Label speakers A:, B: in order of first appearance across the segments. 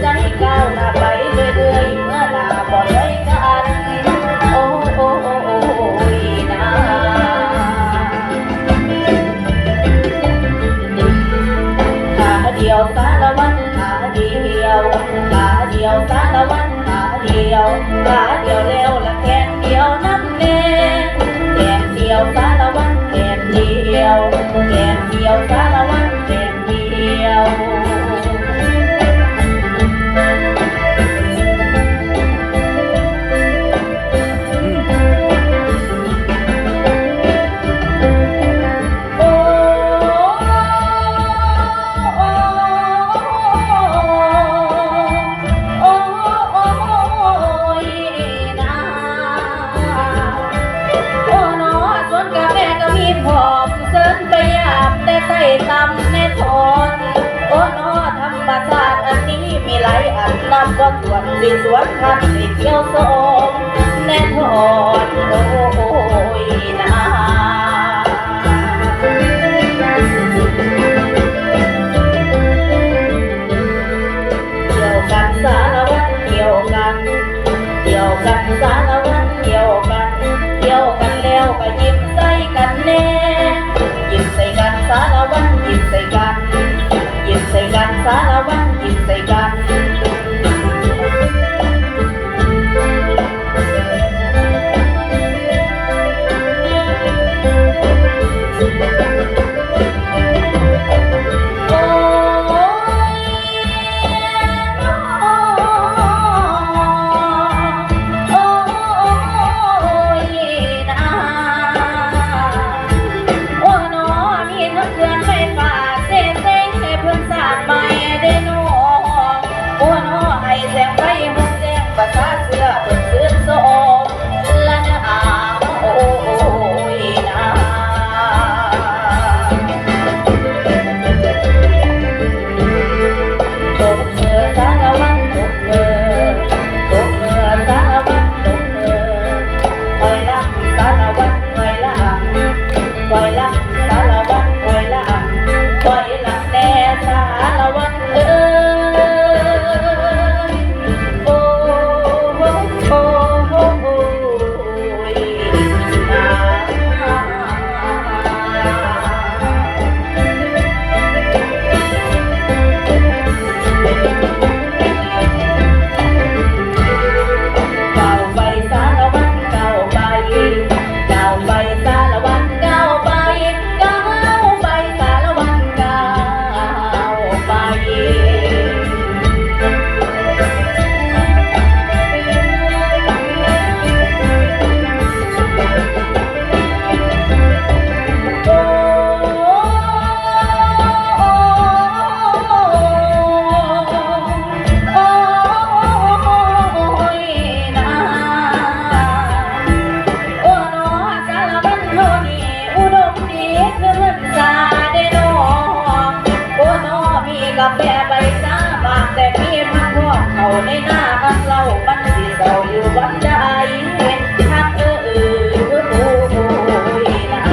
A: ใจกาหนาไปเรื่อเมื่อลาบ่ได้กันโอ้โอ้โอ้โอ้ยนะขาเดียวสารวัตรขาเดียวขาเดียวสารวัตรขาเดียวขาเดียวแล้ว ตำแน่ทอนโอ้นอธรรมชาติอันนี้มีหลอันนับก็ถวนสีสวนพันสีเทียวสมแน่ทอนโอ้ยนาเ调กันสารวัตรเกี่ยวกันเกี่ยวกันสารวัตรเกี่ยวกันเ调ยวกันแล้วก็ยิ้มใส่กันแน่ Palawan, you say, God. ในหน้าบ้านเราบ้านสีเศร้าอยู่วันใดทักเออเออโอ้ยนา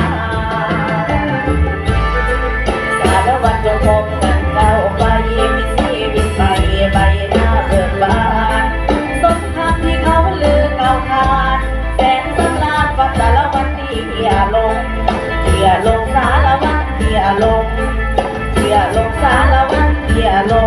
A: สารวัตรจ้พบกันเก่าไปมีสีมีไปใบหน้าเบิกบานสมคำที่เขาลือเก่าคานแสนสำราญวันสารวัตรที่เที่ยลงเที่ยลงสารวัตรเที่ยลงเที่ยลงสารวัตรเที่ยลง